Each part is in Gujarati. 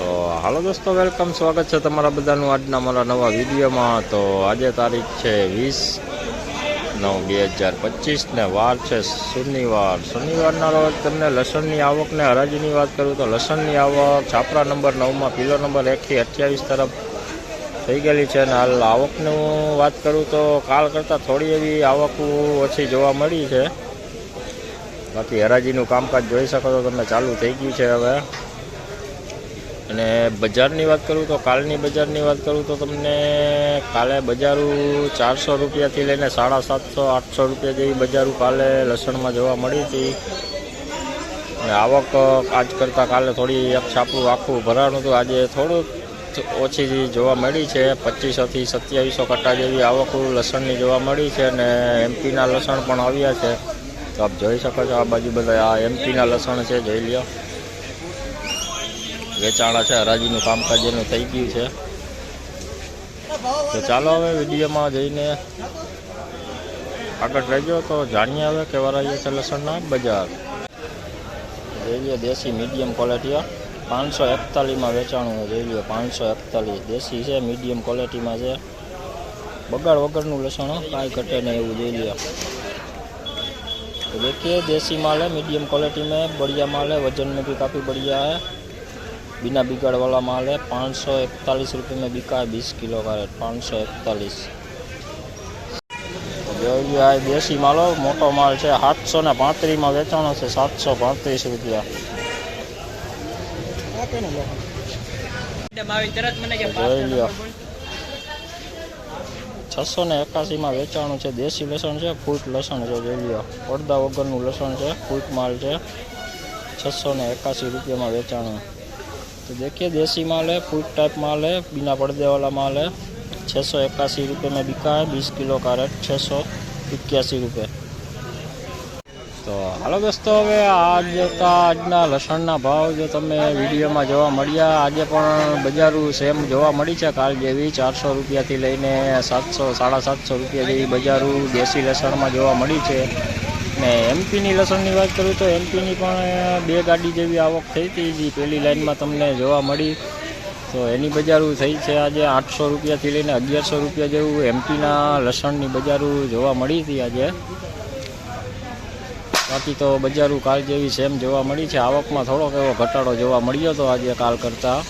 તો હાલો દોસ્તો, વેલકમ. સ્વાગત છે તમારા બધાનું આજના મારા નવા વિડીયોમાં. તો આજે તારીખ છે વીસ નવ બે હજાર પચીસ ને વાર છે શનિવાર. શનિવારના રોજ તમને લસણની આવકને હરાજીની વાત કરું તો લસણની આવક છાપરા નંબર નવમાં પિલો નંબર એકથી અઠ્યાવીસ તરફ થઈ ગયેલી છે. અને હાલ આવકનું વાત કરું તો કાલ કરતાં થોડી એવી આવક ઓછી જોવા મળી છે. બાકી હરાજીનું કામકાજ જોઈ શકો તો તમે ચાલુ થઈ ગયું છે હવે. અને બજારની વાત કરું તો કાલની બજારની વાત કરું તો તમને કાલે બજારું ચારસો રૂપિયાથી લઈને સાડા સાતસો, આઠસો રૂપિયા જેવી બજારું કાલે લસણમાં જોવા મળી હતી. અને આવક આજ કરતાં કાલે થોડી એક છાપું આખું ભરાણું હતું. આજે થોડુંક ઓછી જોવા મળી છે. પચીસોથી સત્યાવીસો કટ્ટા જેવી આવક લસણની જોવા મળી છે અને એમપીના લસણ પણ આવ્યા છે. તો આપ જોઈ શકો છો આ બાજુ બધા, આ એમપીના લસણ છે, જોઈ લ્યો. વેચાણા છે હરાજીનું કામકાજ એનું થઈ ગયું છે તો ચાલો હવે વિડીયોમાં જઈને આગળ રહેજો તો જાણીએ હવે કેવા રહ્યા છે લસણના બજાર જોઈ લો દેશી મીડિયમ ક્વોલિટી પાંચસો એકતાલીસમાં વેચાણું જોઈ લો પાંચસો એકતાલીસ દેશી છે મીડિયમ ક્વોલિટીમાં છે બગાડ વગરનું લસણ કાંઈ ઘટે નહીં એવું જોઈ લો तो देखिए देसी माल है मीडियम क्वालिटी में बढ़िया माल है वजन में भी काफ़ी बढ़िया है बिना बिगड़ वाला माल है पाँच सौ इकतालीस रुपये में बिका है बीस किलो का रेट पाँच सौ इकतालीस આ દેશી માલો મોટો માલ છે સાતસો ને પાંત્રીસમાં વેચાણો છે સાતસો પાંત્રીસ રૂપિયા જોઈ લ્યો છસો ને એકાસીમાં વેચાણું છે દેશી લસણ છે ફૂટ લસણ છે જોઈ લ્યો પડદા વગરનું લસણ છે ફૂટ માલ છે છસો ને એકાસી રૂપિયામાં વેચાણું तो देखिए देसी माल है फूट टाइप माल है बिना पर्दे वाला माल है छः सौ इक्यासी रुपये में बिका है बीस किलो का रेट छः सौ इक्यासी रुपये તો હાલો દોસ્તો હવે આજ જોતા આજના લસણના ભાવ જો તમે વિડીયોમાં જોવા મળ્યા આજે પણ બજારું સેમ જોવા મળી છે કાલ જેવી ચારસો રૂપિયાથી લઈને સાતસો સાડા સાતસો રૂપિયા જેવી બજારું દેશી લસણમાં જોવા મળી છે ને એમપીની લસણની વાત કરું તો એમપીની પણ બે ગાડી જેવી આવક થઈ હતી જે પહેલી લાઇનમાં તમને જોવા મળી. તો એની બજારું થઈ છે આજે આઠસો રૂપિયાથી લઈને અગિયારસો રૂપિયા જેવું એમપીના લસણની બજારું જોવા મળી હતી આજે. બાકી તો બજારું કાલ જેવી સેમ જોવા મળી છે. આવકમાં થોડોક એવો ઘટાડો જોવા મળ્યો હતો આજે કાલ કરતાં.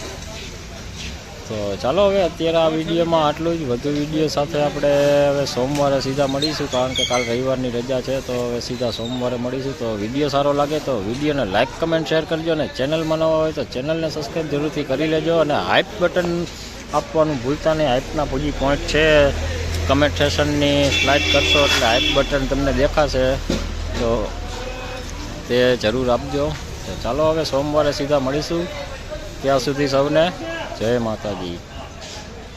તો ચાલો હવે અત્યારે આ વિડીયોમાં આટલું જ. વધુ વીડિયો સાથે આપણે હવે સોમવારે સીધા મળીશું, કારણ કે કાલ રવિવારની રજા છે, તો હવે સીધા સોમવારે મળીશું. તો વીડિયો સારો લાગે તો વિડીયોને લાઇક કમેન્ટ, શેર કરજો અને ચેનલમાં નવા હોય તો ચેનલને સબસ્ક્રાઈબ જરૂરથી કરી લેજો અને હાઇપ બટન આપવાનું ભૂલતા નહીં. હાઇપના પૂજી પોઈન્ટ છે. કમેન્ટ સેશનની સ્લાઇડ કરશો એટલે હાઇપ બટન તમને દેખાશે. તો તે જરૂર આપજો. ચાલો હવે સોમવારે સીધા મળીશું. ત્યાં સુધી સૌને Até matar.